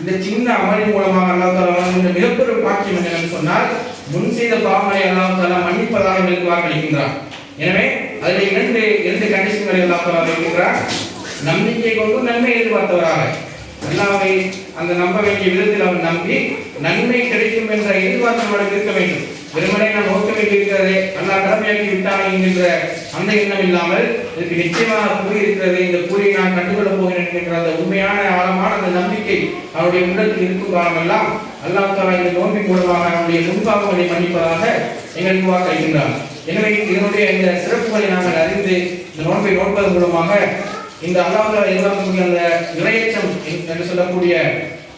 இந்த சின்ன அமலின் மூலமாக அல்லா தாலா இந்த மிகப்பெரும் பாக்கியம் என்னவென்று சொன்னால் முன் செய்த பாவங்களை அல்லா தாலா மன்னிப்பதாக எங்களுக்கு வாக்களிக்கின்றான் எனவே அதில் இரண்டு இரண்டு கண்டிஷன்களை அல்லா தாலா வைக்கின்றான் நம்பிக்கை கொண்டு நன்மை எதிர்பார்த்தவராக. அல்லாவை அந்த நம்ப வேண்டிய விதத்தில் அவன் நம்பி நன்மை கிடைக்கும் என்ற எதிர்பார்ப்பு இருக்க வேண்டும். வெறுமனே நாம் நோக்க வேண்டியிருக்கிறது அல்லாஹ் கடமையாக்கி விட்டான் என்கின்ற அந்த எண்ணம் இல்லாமல் இதுக்கு நிச்சயமாக கூறி இருக்கிறது இந்த கூறியை நான் கண்டுகொள்ளப் போகிறேன் என்கின்ற அந்த உண்மையான ஆழமான அந்த நம்பிக்கை அவருடைய உள்ளத்தில் இருக்கும் காலமெல்லாம் அல்லாஹ் தாலா இந்த நோன்பின் மூலமாக அவருடைய முன்பாகங்களை மன்னிப்பதாக எங்களுக்கு வாக்களிக்கின்றார் எனவே இதனுடைய இந்த சிறப்புகளை நாங்கள் அறிந்து இந்த நோன்பை நோட்பதன் மூலமாக இந்த அல்லாஹ் எதிர்பார்க்கக்கூடிய அந்த இறையேற்றம் என்று சொல்லக்கூடிய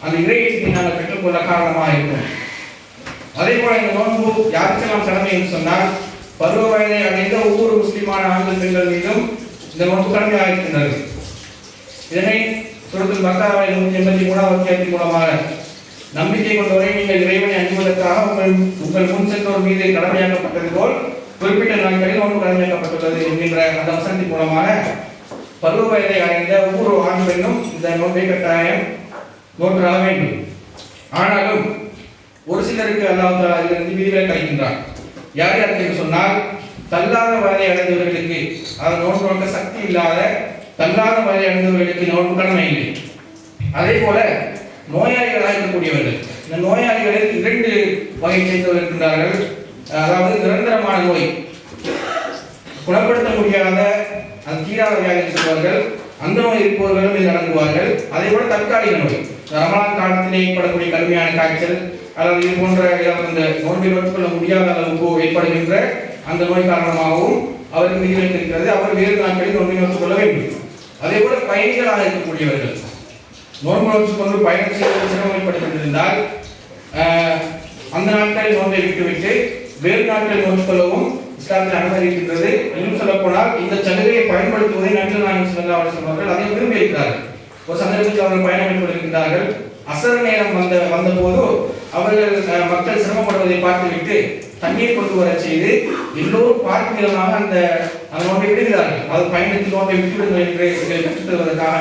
அந்த இறையச்சத்தை நாங்கள் பெற்றுக்கொள்ள காரணமாக இருக்கும் அதே போல இந்த நோன்பு யாருக்கெல்லாம் கடமை என்று சொன்னால் பருவ வயதை அடைந்த ஒவ்வொரு முஸ்லிமான ஆண்கள் பெண்கள் மீதும் இந்த நோன்பு கடமையாக இருக்கின்றது இதனை சுரத்தில் பக்காவை நூற்றி எண்பத்தி மூணாம் அத்தியாயத்தின் மூலமாக நம்பிக்கை கொண்டவரை நீங்கள் இறைவனை அணிவதற்காக உங்கள் உங்கள் முன் சென்றோர் மீது கடமையாக்கப்பட்டது போல் குறிப்பிட்ட நாட்களில் நோன்பு கடமையாக்கப்பட்டுள்ளது என்கின்ற அந்த வசனத்தின் மூலமாக பருவ வயதை அடைந்த ஒவ்வொரு ஆண் பெண்ணும் இந்த நோன்பை கட்டாயம் நோற்றாக வேண்டும். ஆனாலும் ஒரு சிலருக்கு அல்லாஹ் தஆலா இதிலிருந்து விதிகளை கழிக்கின்றான். யார் யாருக்கு சொன்னால் தள்ளாத வயதை அடைந்தவர்களுக்கு அதை நோன்பு நோக்க சக்தி இல்லாத தள்ளாத வயதை அடைந்தவர்களுக்கு நோன்பு கடமை இல்லை. அதே போல நோயாளிகளாக இருக்கக்கூடியவர்கள் இந்த நோயாளிகளில் இரண்டு வகை சேர்ந்தவர்கள் இருக்கின்றார்கள். அதாவது நிரந்தரமான நோய். குணப்படுத்த முடியாத அந்த தீராத வியாதி சொல்வார்கள் அந்த நோய் இருப்பவர்களும் இதில் அடங்குவார்கள். அதே போல தற்காலிக நோய். ரமலான் காலத்திலே ஏற்படக்கூடிய கடுமையான காய்ச்சல் அல்லது இது போன்ற அந்த இந்த நோன்பை முடியாத அளவுக்கு ஏற்படுகின்ற அந்த நோய் காரணமாகவும் அவருக்கு விதி வைத்திருக்கிறது. அவர் வேறு நாட்களில் நோன்பை நோட்டுக் வேண்டும். அதே போல பயணிகளாக இருக்கக்கூடியவர்கள் நோன்பு நோட்டுக் கொண்டு பயணம் செய்வது சிரமப்படுத்திருந்தால் அந்த நாட்களில் நோன்பை விட்டுவிட்டு வேறு நாட்களில் நோன்பு கொள்ளவும் இஸ்லாத்தில் அனுமதிக்கின்றது இன்னும் சொல்ல போனால் இந்த சலுகையை பயன்படுத்துவதை நபிகள் நாயகம் ஸல்லல்லாஹு அலைஹி அவர்கள் அதை விரும்பி இருக்கிறார்கள். ஒரு சந்தர்ப்பத்தில் அவர்கள் பயணம் மேற்கொண்டிருக்கிறார்கள் அசர நேரம் வந்த வந்தபோது அவர்கள் மக்கள் சிரமப்படுவதை பார்த்துவிட்டு தண்ணீர் கொண்டு வர செய்து எல்லோரும் பார்க்கிறமாக அந்த அந்த நோன்பை விடுகிறார்கள். அது பயணத்தில் நோன்பை விட்டுவிடுங்கள் என்று எங்களை கற்றுத்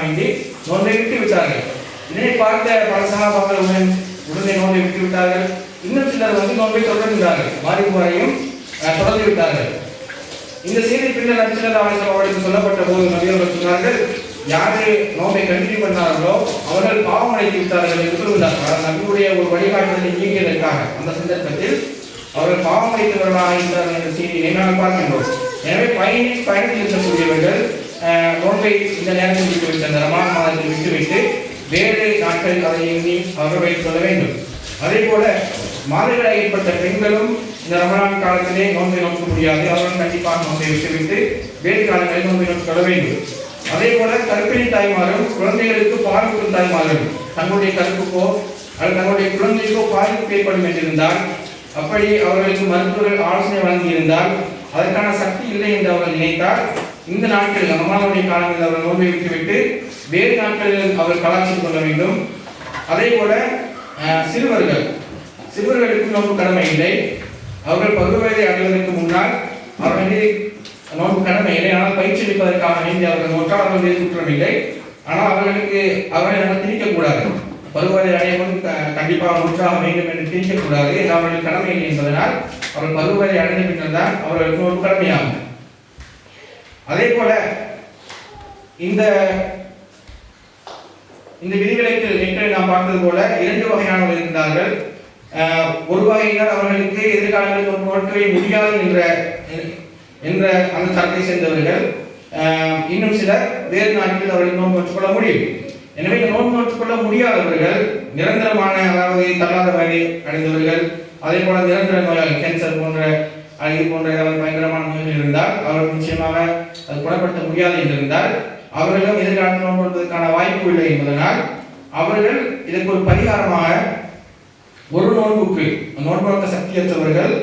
வேண்டி நோன்பை விட்டு விட்டார்கள். இதனை பார்த்த பல சகாபாக்கள் உடன் உடனே நோன்பை விட்டு விட்டார்கள். இன்னும் சிலர் வந்து நோன்பை தொடர்கிறார்கள். மாறி வரையும் தொடர்ந்து விட்டார்கள். இந்த செய்தி பின்னர் நபிசல்லா அலிஸ்லாம் அவர்களுக்கு சொல்லப்பட்ட போது நபி சொன்னார்கள் யாரு நோம்பை கண்டினியூ பண்ணார்களோ அவர்கள் பாவம் அடைத்து விட்டார்கள் என்று சொல்கிறார்கள் நபியுடைய ஒரு வழிகாட்டுதலை நீங்கியதற்காக அந்த சந்தர்ப்பத்தில் அவர்கள் பாவம் அடைத்தவர்களாக இருக்கிறார்கள் என்ற செய்தியை நாங்கள் பார்க்கின்றோம். எனவே பயணி பயணத்தில் இருக்கக்கூடியவர்கள் நோன்பை இந்த நேரத்தில் விட்டுவிட்டு அந்த ரமான மாதத்தில் விட்டுவிட்டு வேறு நாட்கள் அதை எண்ணி அவர்கள் வைத்துக் வேண்டும். அதே போல மாதவிடாய் ஏற்பட்ட பெண்களும் இந்த ரமணான் காலத்திலே நோன்பை நோக்க முடியாது. அவர்கள் கண்டிப்பாக நோன்பை விட்டுவிட்டு வேறு காலங்களில் நோன்பை நோக்க வேண்டும். அதே போல கற்பிணி தாய்மாரும் குழந்தைகளுக்கு பால் கொடுக்கும் தாய்மாரும் தங்களுடைய கருப்புக்கோ அல்லது தங்களுடைய குழந்தைக்கோ பாதிப்பு ஏற்படும் என்றிருந்தால் அப்படி அவர்களுக்கு மருத்துவர்கள் ஆலோசனை வழங்கியிருந்தால் அதற்கான சக்தி இல்லை என்று அவர்கள் நினைத்தால் இந்த நாட்களில் ரமலானுடைய காலங்களில் அவர்கள் நோன்பை விட்டுவிட்டு வேறு நாட்களில் அவர்கள் கலாச்சாரம் கொள்ள வேண்டும். அதே போல சிறுவர்கள். சிறுவர்களுக்கு நோக்கு கடமை இல்லை. அவர்கள் பருவ வயதை அடைவதற்கு முன்னால் அவர்கள் நோன்பு கடமை இல்லை. ஆனால் பயிற்சி அளிப்பதற்காக வேண்டி அவர்கள் ஒற்றாளர்கள் மீது குற்றம் இல்லை ஆனால் அவர்களுக்கு அவர்களை நம்ம திணிக்கக்கூடாது. பருவதை அடையும் கண்டிப்பாக நூற்றாக வேண்டும் என்று திணிக்கக்கூடாது. இது அவர்கள் கடமை இல்லை என்பதனால் அவர்கள் பருவதை அடைந்த பின்னர் தான் அவர்களுக்கு ஒரு கடமையாகும். அதே போல இந்த இந்த விதிவிலக்கில் ஏற்கனவே நாம் பார்த்தது போல இரண்டு வகையானவர்கள் இருந்தார்கள். ஒரு வகையினர் அவர்களுக்கு எதிர்காலங்களில் ஒன்றை முடியாது என்ற என்ற அந்த சட்டத்தை சேர்ந்தவர்கள் இன்னும் சிலர் வேறு நாட்டில் அவர்கள் நோன்பு வச்சுக்கொள்ள முடியும். எனவே நோன்பு நோற்றுக்கொள்ள முடியாதவர்கள் நிரந்தரமான அதாவது தள்ளாத வகை அடைந்தவர்கள் அதே போல நிரந்தர நோயாளி கேன்சர் போன்ற அழகி இது போன்ற ஏதாவது பயங்கரமான நோய்கள் இருந்தால் அவர்கள் நிச்சயமாக அது குணப்படுத்த முடியாது என்றிருந்தால் அவர்களும் எதிர்காலத்தில் நோன்பு நோட்பதற்கான வாய்ப்பு இல்லை என்பதனால் அவர்கள் இதற்கு ஒரு பரிகாரமாக ஒரு நோன்புக்கு நோன்பு சக்தியற்றவர்கள்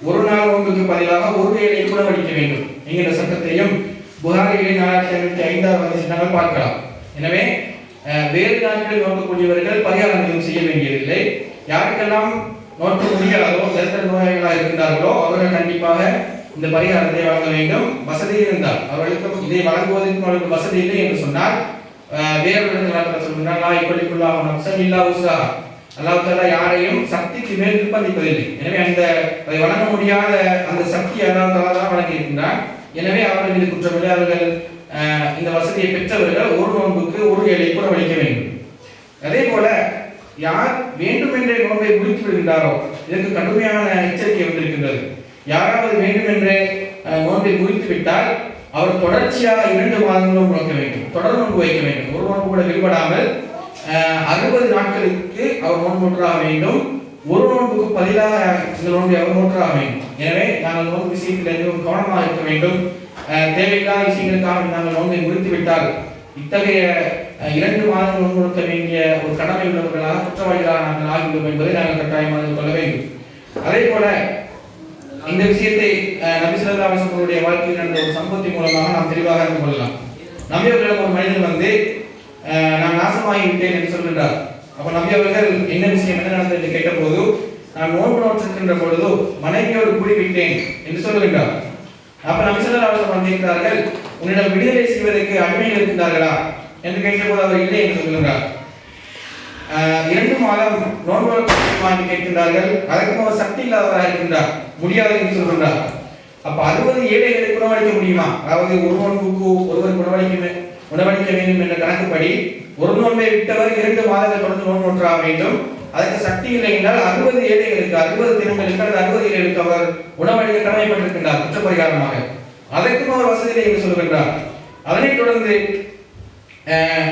ஒரு நாள் ஒன்றுக்கு பதிலாக ஒரு வேளை உணவளிக்க வேண்டும். என்கிற சட்டத்தையும் புகாரிலே நாலாயிரத்தி ஐநூற்றி ஐந்தாவது வயசில் பார்க்கலாம். எனவே வேறு நாட்களில் நோக்கக்கூடியவர்கள் பரிகாரம் எதுவும் செய்ய வேண்டியதில்லை. யாருக்கெல்லாம் நோக்க முடியாதோ தரித்திர நோயாளிகளாக இருந்தார்களோ அவர்கள் கண்டிப்பாக இந்த பரிகாரத்தை வழங்க வேண்டும். வசதி இருந்தால் அவர்களுக்கு இதை வழங்குவதற்கு அவர்களுக்கு வசதி இல்லை என்று சொன்னால் அஹ், வேறு நான் சொல்கின்றார் லா இப்படிக்குள்ளாக நப்சன் இல்லா உஸ்ஸா அல்லாஹ் யாரையும் சக்திக்கு மேல் நிர்பந்திப்பதில்லை எனவே அந்த அதை வழங்க முடியாத அந்த சக்தி அல்லாஹ் தஆலா தான் வழங்கியிருக்கின்றார் எனவே அவர்கள் மீது குற்றமில்லை. அவர்கள் இந்த வசதியை பெற்றவர்கள் ஒரு நோன்புக்கு ஒரு ஏழை கூட வலிக்க வேண்டும். அதே போல யார் வேண்டுமென்றே நோன்பை முடித்து விடுகின்றாரோ இதற்கு கடுமையான எச்சரிக்கை வந்திருக்கின்றது. யாராவது வேண்டுமென்றே நோன்பை முறித்து விட்டால் அவர் தொடர்ச்சியாக இரண்டு மாதங்களும் நோக்க வேண்டும். தொடர் நோன்பு வைக்க வேண்டும். ஒரு நோன்பு கூட விடுபடாமல் அறுபது நாட்களுக்கு அவர் நோன்பு நோற்றாக வேண்டும். ஒரு நோன்புக்கு பதிலாக இந்த நோன்பை அவர் நோற்றாக வேண்டும். எனவே நாங்கள் நோன்பு விஷயத்தில் மிகவும் கவனமாக இருக்க வேண்டும். தேவையில்லாத விஷயங்களுக்காக நாங்கள் நோன்பை முறித்து விட்டால் இத்தகைய இரண்டு மாதங்கள் நோன்பு வேண்டிய ஒரு கடமை உள்ளவர்களாக குற்றவாளிகளாக நாங்கள் ஆகிவிடும் என்பதை நாங்கள் கட்டாயமாக கொள்ள வேண்டும். அதே போல இந்த விஷயத்தை நபி சிலதாசனுடைய வாழ்க்கையில் நடந்த ஒரு சம்பவத்தின் மூலமாக நாம் தெளிவாக அறிந்து கொள்ளலாம். நம்பியவர்களிடம் ஒரு மனிதன் வந்து நான் நாசமாகி விட்டேன் என்று சொல்கின்றார். அப்ப நம்பி அவர்கள் என்ன விஷயம் என்ன நடந்தது என்று கேட்டபோது நான் நோன்பு நோற்றிருக்கின்ற பொழுது மனைவியோடு கூடி விட்டேன் என்று சொல்லுகின்றார். அப்ப நம்பி ஸல்லல்லாஹு அலைஹி வஸல்லம் உன்னிடம் விடுதலை செய்வதற்கு அடிமையில் இருக்கின்றார்களா? என்று கேட்டபோது அவர் இல்லை என்று சொல்கின்றார் இரண்டு மாதம் நோன்பு வாங்கி கேட்கின்றார்கள் அதற்கும் அவர் சக்தி இல்லாதவராக இருக்கின்றார். முடியாது என்று சொல்கின்றார். அப்ப அறுபது ஏழைகளை உணவளிக்க முடியுமா? அதாவது ஒரு நோன்புக்கு ஒருவர் உணவளிக்க உணவளிக்க வேண்டும் என்ற கணக்குப்படி ஒரு நோன்பை விட்டவர் இரண்டு மாதங்கள் தொடர்ந்து நோன்பு நோற்ற வேண்டும். அதற்கு சக்தி இல்லை என்றால் அறுபது ஏழைகளுக்கு அறுபது திருமணங்களுக்கு அல்லது அறுபது ஏழைகளுக்கு அவர் உணவளிக்க கடமைப்பட்டிருக்கின்றார் குற்றப்பரிகாரமாக. அதற்கும் அவர் வசதி இல்லை என்று சொல்கின்றார் அதனைத் தொடர்ந்து ஆஹ்,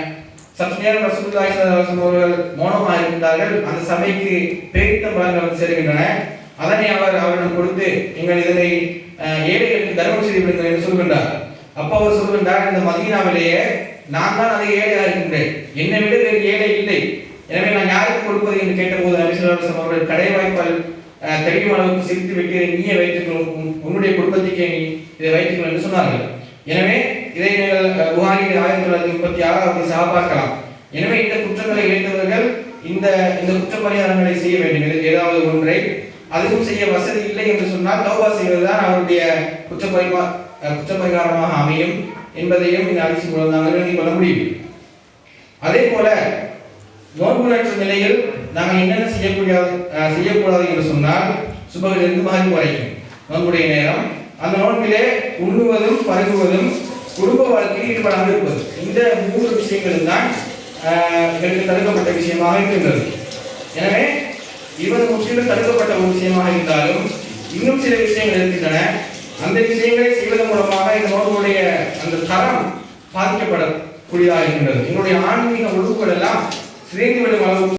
சற்று நேரம் ரசூலுல்லாஹி ஸல்லல்லாஹு அவர்கள் மௌனமாக இருந்தார்கள். அந்த சபைக்கு பேரித்த பலன்கள் சேர்கின்றன. அதனை அவர் அவரிடம் கொடுத்து நீங்கள் இதனை ஏழைகளுக்கு தர்மம் செய்து விடுங்கள் என்று சொல்கின்றார் அப்போ அவர் சொல்கின்றார் இந்த மதீனாவிலேயே நான் தான் அதை ஏழையா இருக்கின்றேன். என்னை விட வேறு ஏழை இல்லை. எனவே நான் யாருக்கு கொடுப்பது என்று கேட்டபோது நபி அவர்கள் கடை வாய்ப்பால் தெரியும் அளவுக்கு சிரித்து விட்டு நீயே வைத்துக்கொள். உன்னுடைய குடும்பத்துக்கே நீ இதை வைத்துக்கொள் என்று சொன்னார்கள். எனவே இதை நீங்கள் ஆயிரத்தி தொள்ளாயிரத்தி முப்பத்தி ஆறாவது சா பார்க்கலாம் எனவே இந்த குற்றங்களை இழைத்தவர்கள் இந்த இந்த குற்ற பரிகாரங்களை செய்ய வேண்டும். ஏதாவது ஒன்றை அதுவும் செய்ய வசதி இல்லை என்று சொன்னால் தௌபா செய்வதுதான் அவருடைய குற்ற பரிமா அஹ், பரிகாரமாக அமையும் என்பதையும் இந்த அரிசி மூலம் நாங்கள் எழுதிக் கொள்ள முடியும் அதே போல நோன்பு நற்ற நிலையில் நாங்கள் என்னென்ன செய்யக்கூடாது செய்யக்கூடாது என்று சொன்னால் சுபகிலிருந்து மகன் வரைக்கும் நோன்புடைய நேரம். அந்த நோன்பிலே உண்ணுவதும் பருகுவதும் குடும்ப வாழ்க்கையில் ஈடுபடாமல் இருப்பது. இந்த மூன்று விஷயங்களும் தான் எங்களுக்கு தடுக்கப்பட்ட விஷயமாக இருக்கின்றது. எனவே இருபது முற்றிலும் தடுக்கப்பட்ட ஒரு விஷயமாக இருந்தாலும் இன்னும் சில விஷயங்கள் இருக்கின்றன. அந்த விஷயங்களை செய்வதன் மூலமாக இந்த நோன்புடைய அந்த தரம் பாதிக்கப்படக்கூடியதாக இருக்கின்றது என்னுடைய ஆன்மீக ஒழுங்குகள் எல்லாம் சிதைந்து விடும் அளவுக்கு